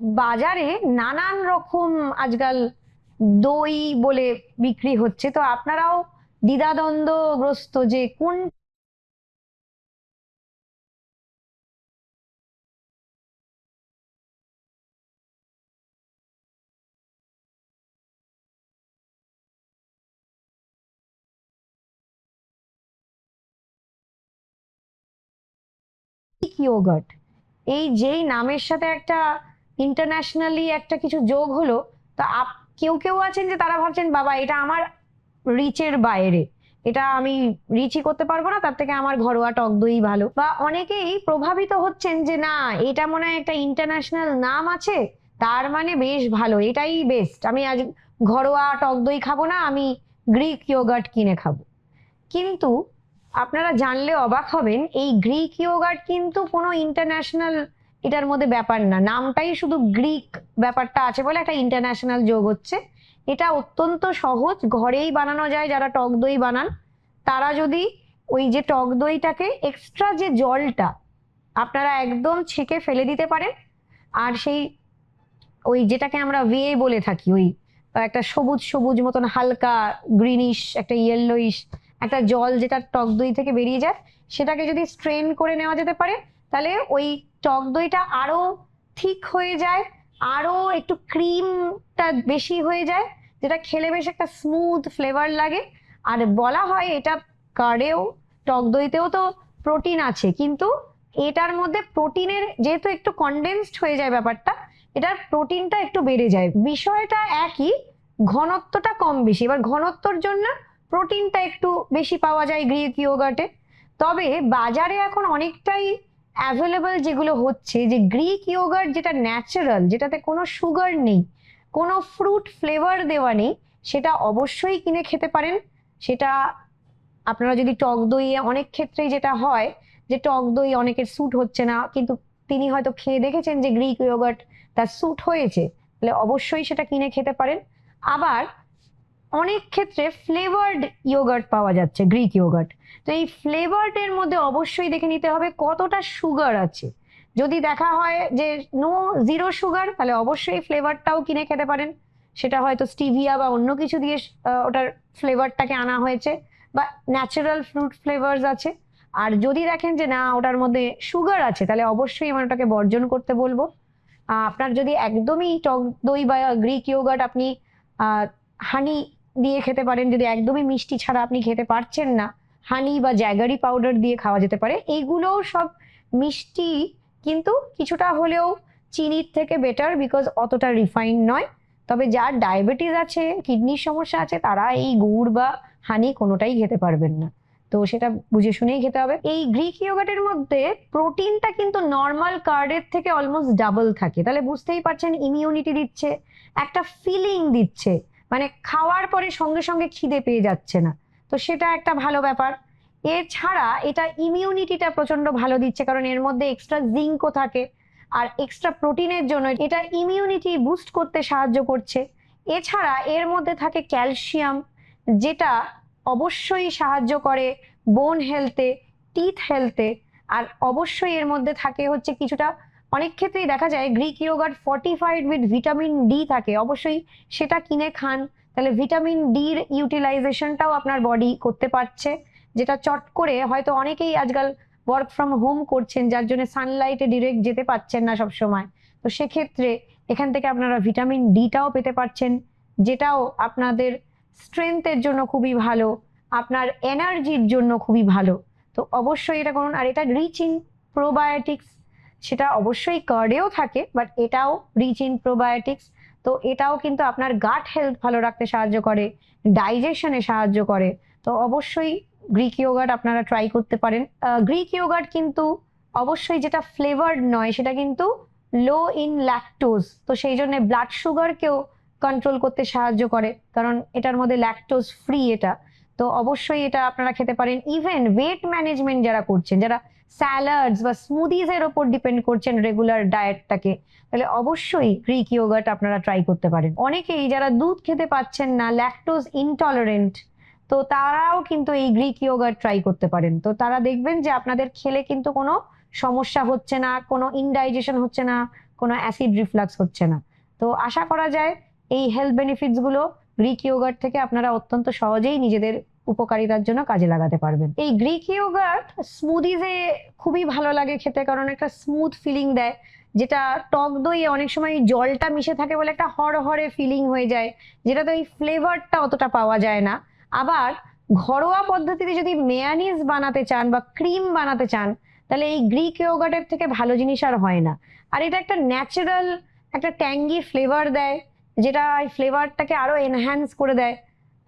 বাজারে নানান রকম আজকাল দই বলে বিক্রি হচ্ছে। তো আপনারাও দ্বিধাদ্বন্দ্বগ্রস্ত যে কোন ইয়োগার্ট? এই যেই নামের সাথে একটা ইন্টারন্যাশনালি একটা কিছু যোগ হলো, তা আপ, কেউ কেউ আছেন যে তারা ভাবছেন, বাবা, এটা আমার রিচের বাইরে। এটা আমি রিচই করতে পারব না, তার থেকে আমার ঘরোয়া টক দই ভালো। বা অনেকেই প্রভাবিত হচ্ছেন যে, না, এটা মনে হয় একটা ইন্টারন্যাশনাল নাম আছে, তার মানে বেশ ভালো, এটাই বেস্ট আমি আজ ঘরোয়া টক দই খাব না, আমি গ্রিক ইয়োগার্ট কিনে খাব। কিন্তু আপনারা জানলে অবাক হবেন, এই গ্রিক ইয়োগার্ট কিন্তু কোনো ইন্টারন্যাশনাল এটার মধ্যে ব্যাপার না। নামটাই শুধু গ্রিক ব্যাপারটা আছে বলে একটা ইন্টারন্যাশনাল যোগ হচ্ছে। এটা অত্যন্ত সহজ, ঘরেই বানানো যায় যারা টক দই বানান। তারা যদি ওই যে টক দইটাকে এক্সট্রা যে জলটা আপনারা একদম ছেঁকে ফেলে দিতে পারেন, আর সেই ওই যেটাকে আমরা ভে বলে থাকি, ওই একটা সবুজ সবুজ মতন হালকা গ্রিনিশ একটা ইয়েলোইশ একটা জল যেটা টক দই থেকে বেরিয়ে যায়, সেটাকে যদি স্ট্রেন করে নেওয়া যেতে পারে তাহলে ওই টক দইটা আরও ঠিক হয়ে যায়, আরও একটু ক্রিমটা বেশি হয়ে যায়, যেটা খেলে বেশ একটা স্মুথ ফ্লেভার লাগে। আর বলা হয় এটা কার্ডেও টক দইতেও তো প্রোটিন আছে, কিন্তু এটার মধ্যে প্রোটিনের যেহেতু একটু কনডেন্সড হয়ে যায় ব্যাপারটা, এটার প্রোটিনটা একটু বেড়ে যায়। বিষয়টা একই, ঘনত্বটা কম বেশি। এবার ঘনত্বর জন্য প্রোটিনটা একটু বেশি পাওয়া যায় গ্রিক ইয়োগার্টে তবে বাজারে এখন অনেকটাই অ্যাভেলেবল যেগুলো হচ্ছে, যে গ্রিক ইয়োগার্ট যেটা ন্যাচারাল যেটাতে কোনো সুগার নেই, কোনো ফ্রুট ফ্লেভার দেওয়া নেই, সেটা অবশ্যই কিনে খেতে পারেন। সেটা আপনারা যদি টক দইয়ে অনেক ক্ষেত্রেই যেটা হয়, যে টক দই অনেকের স্যুট হচ্ছে না, কিন্তু তিনি হয়তো খেয়ে দেখেছেন যে গ্রিক ইয়োগার্ট তার স্যুট হয়েছে, তাহলে অবশ্যই সেটা কিনে খেতে পারেন। আবার অনেক ক্ষেত্রে ফ্লেভার্ড ইয়োগার্ট পাওয়া যাচ্ছে, গ্রিক ইয়োগার্ট। তো এই ফ্লেভার্ডের মধ্যে অবশ্যই দেখে নিতে হবে কতটা সুগার আছে। যদি দেখা হয় যে নো, জিরো সুগার, তাহলে অবশ্যই ফ্লেভারটাও কিনে খেতে পারেন। সেটা হয়তো স্টিভিয়া বা অন্য কিছু দিয়ে ওটার ফ্লেভারটাকে আনা হয়েছে বা ন্যাচারাল ফ্রুট ফ্লেভার্স আছে। আর যদি দেখেন যে না, ওটার মধ্যে সুগার আছে, তাহলে অবশ্যই আমি ওটাকে বর্জন করতে বলব। আপনার যদি একদমই টক দই বা গ্রিক ইয়োগার্ট আপনি হানি দিয়ে খেতে পারেন। যদি একদমই মিষ্টি ছাড়া আপনি খেতে পারছেন না হানি বা জ্যাগারি পাউডার দিয়ে খাওয়া যেতে পারে। এইগুলো সব মিষ্টি, কিন্তু কিছুটা হলেও চিনির থেকে বেটার বিকজ অতটা রিফাইন নয়। তবে যার ডায়াবেটিস আছে কিডনির সমস্যা আছে, তারা এই গুড় বা হানি কোনোটাই খেতে পারবেন না। তো সেটা বুঝে শুনেই খেতে হবে। এই গ্রিক ইয়োগাটের মধ্যে প্রোটিনটা কিন্তু নর্মাল কার্ডের থেকে অলমোস্ট ডাবল থাকে। তাহলে বুঝতেই পারছেন ইমিউনিটি দিচ্ছে, একটা ফিলিং দিচ্ছে। মানে খাওয়ার পরে সঙ্গে সঙ্গে খিদে পেয়ে যাচ্ছে না। তো সেটা একটা ভালো ব্যাপার। এছাড়া এটা ইমিউনিটিটা প্রচণ্ড ভালো দিচ্ছে, কারণ এর মধ্যে এক্সট্রা জিঙ্কও থাকে আর এক্সট্রা প্রোটিনের জন্য এটা ইমিউনিটি বুস্ট করতে সাহায্য করছে। এছাড়া এর মধ্যে থাকে ক্যালসিয়াম যেটা অবশ্যই সাহায্য করে বোন হেলথে টিথ হেলথে আর অবশ্যই এর মধ্যে থাকে হচ্ছে কিছুটা অনেক ক্ষেত্রেই দেখা যায় Greek yogurt fortified with vitamin D থাকে। অবশ্যই সেটা কিনে খান। তাহলে ভিটামিন ডির ইউটিলাইজেশনটাও আপনার বডি করতে পারছে। যেটা চট করে হয়তো অনেকেই আজকাল ওয়ার্ক ফ্রম হোম করছেন, যার জন্য সানলাইটে ডিরেক্ট যেতে পারছেন না সব সময় তো সেক্ষেত্রে এখান থেকে আপনারা ভিটামিন ডিটাও পেতে পারছেন, যেটাও আপনাদের স্ট্রেংথের জন্য খুবই ভালো, আপনার এনার্জির জন্য খুবই ভালো। তো অবশ্যই এটা করুন। আর এটা রিচ প্রোবায়োটিক্স সেটা অবশ্যই কার্ডেও থাকে বাট এটাও রিচ ইন প্রোবায়োটিক্স তো এটাও কিন্তু আপনার গাট হেলথ ভালো রাখতে সাহায্য করে ডাইজেশনে সাহায্য করে, তো অবশ্যই গ্রিক ইয়োগার্ট আপনারা ট্রাই করতে পারেন। গ্রিক ইয়োগার্ট কিন্তু অবশ্যই যেটা ফ্লেভার্ড নয়, সেটা কিন্তু লো ইন ল্যাকটোজ তো সেই জন্য ব্লাড সুগারকেও কন্ট্রোল করতে সাহায্য করে, কারণ এটার মধ্যে ল্যাকটোজ ফ্রি এটা। তো অবশ্যই এটা আপনারা খেতে পারেন। ইভেন ওয়েট ম্যানেজমেন্ট যারা করছেন, যারা স্যালাডস বা স্মুদিজ এর ওপর ডিপেন্ড করছেন রেগুলার ডায়েটটাকে তাহলে অবশ্যই গ্রিক ইয়োগার্ট আপনারা ট্রাই করতে পারেন। অনেকেই যারা দুধ খেতে পাচ্ছেন না ল্যাকটোজ ইনটলারেন্ট তো তারাও কিন্তু এই গ্রিক ইয়োগার্ট ট্রাই করতে পারেন। তো তারা দেখবেন যে আপনাদের খেলে কিন্তু কোনো সমস্যা হচ্ছে না, কোনো ইনডাইজেশন হচ্ছে না, কোনো অ্যাসিড রিফ্লাক্স হচ্ছে না। তো আশা করা যায় এই হেলথ বেনিফিটসগুলো গ্রিক ইয়োগার্ট থেকে আপনারা অত্যন্ত সহজেই নিজেদের উপকারিতার জন্য কাজে লাগাতে পারবেন। এই গ্রিক ইয়োগার্ট স্মুদিজে খুবই ভালো লাগে খেতে কারণ একটা স্মুথ ফিলিং দেয়, যেটা টক দই অনেক সময় জলটা মিশে থাকে বলে একটা হরহরে ফিলিং হয়ে যায়, যেটাতে ওই ফ্লেভারটা অতটা পাওয়া যায় না। আবার ঘরোয়া পদ্ধতিতে যদি মেয়ানিজ বানাতে চান বা ক্রিম বানাতে চান, তাহলে এই গ্রিক ইয়োগার্টের থেকে ভালো জিনিস আর হয় না। আর এটা একটা ন্যাচারাল একটা ট্যাঙ্গি ফ্লেভার দেয় যেটা এই ফ্লেভারটাকে আরও এনহ্যান্স করে দেয়।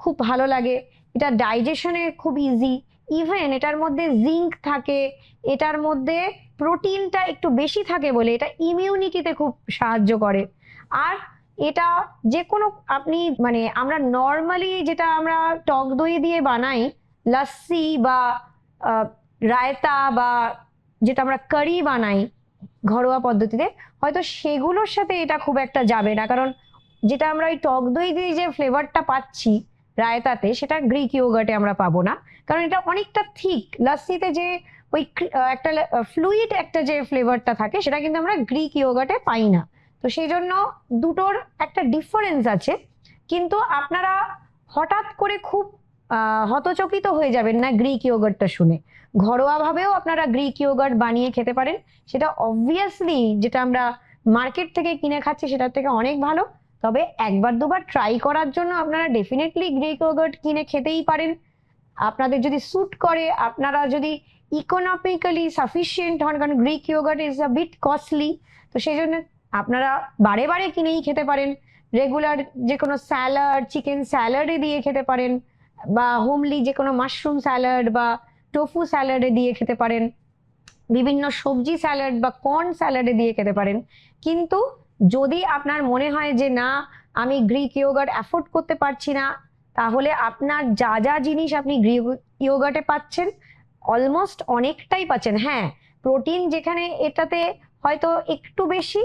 খুব ভালো লাগে। এটা ডাইজেশনে খুব ইজি ইভেন এটার মধ্যে জিঙ্ক থাকে, এটার মধ্যে প্রোটিনটা একটু বেশি থাকে বলে এটা ইমিউনিটিতে খুব সাহায্য করে। আর এটা যে কোনো আপনি মানে আমরা নর্মালি যেটা আমরা টক দই দিয়ে বানাই লাস্সি বা রায়তা বা যেটা আমরা কারি বানাই ঘরোয়া পদ্ধতিতে, হয়তো সেগুলোর সাথে এটা খুব একটা যাবে না। কারণ যেটা আমরা ওই টক দই দিয়ে যে ফ্লেভারটা পাচ্ছি রায়তাতে, সেটা গ্রিক ইয়োগার্টে আমরা পাবো না। কারণ এটা অনেকটা থিক লাস্সিতে যে ওই একটা ফ্লুইড একটা যে ফ্লেভারটা থাকে, সেটা কিন্তু আমরা গ্রিক ইয়োগার্টে পাই না। তো সেই জন্য দুটোর একটা ডিফারেন্স আছে। কিন্তু আপনারা হঠাৎ করে খুব হতচকিত হয়ে যাবেন না গ্রিক ইয়োগার্টটা শুনে। ঘরোয়াভাবেও আপনারা গ্রিক ইয়োগার্ট বানিয়ে খেতে পারেন। সেটা অবভিয়াসলি যেটা আমরা মার্কেট থেকে কিনে খাচ্ছি, সেটার থেকে অনেক ভালো। তবে একবার দুবার ট্রাই করার জন্য আপনারা ডেফিনেটলি গ্রিক ইয়োগার্ট কিনে খেতেই পারেন। আপনাদের যদি স্যুট করে, আপনারা যদি ইকোনমিক্যালি সাফিসিয়েন্ট হন, কারণ Greek yogurt is a bit costly তো সেই জন্য আপনারা বারে বারে কিনেই খেতে পারেন। রেগুলার যে কোনো স্যালাড চিকেন স্যালাডে দিয়ে খেতে পারেন, বা হোমলি যে কোনো মাশরুম স্যালাড বা টোফু স্যালাডে দিয়ে খেতে পারেন। বিভিন্ন সবজি স্যালাড বা কর্ন স্যালাডে দিয়ে খেতে পারেন। কিন্তু যদি আপনার মনে হয় যে না, আমি গ্রিক ইয়োগার্ট অ্যাফোর্ড করতে পারছি না, তাহলে আপনার যা যা জিনিস আপনি গ্রিক ইয়োগার্টে পাচ্ছেন অলমোস্ট অনেকটাই পাচ্ছেন। হ্যাঁ প্রোটিন যেখানে এটাতে হয়তো একটু বেশি,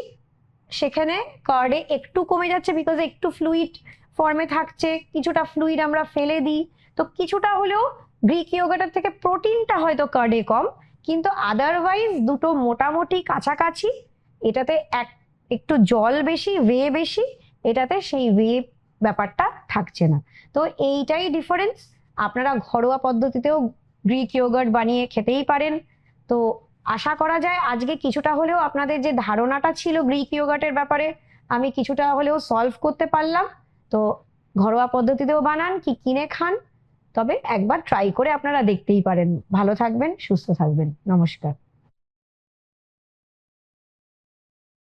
সেখানে কার্ডে একটু কমে যাচ্ছে বিকজ একটু ফ্লুইড ফর্মে থাকছে, কিছুটা ফ্লুইড আমরা ফেলে দিই। তো কিছুটা হলেও গ্রিক ইয়োগাটার থেকে প্রোটিনটা হয়তো কার্ডে কম, কিন্তু আদারওয়াইজ দুটো মোটামুটি কাছাকাছি, এটাতে এক একটু জল বেশি ওয়ে বেশি, এটাতে সেই ওয়ে ব্যাপারটা থাকছে না। তো এইটাই ডিফারেন্স আপনারা ঘরোয়া পদ্ধতিতেও গ্রিক ইয়োগার্ট বানিয়ে খেতেই পারেন। তো আশা করা যায় আজকে কিছুটা হলেও আপনাদের যে ধারণাটা ছিল গ্রিক ইয়োগার্টের ব্যাপারে, আমি কিছুটা হলেও সলভ করতে পারলাম। তো ঘরোয়া পদ্ধতিতেও বানান, কি কিনে খান, তবে একবার ট্রাই করে আপনারা দেখতেই পারেন। ভালো থাকবেন, সুস্থ থাকবেন। নমস্কার।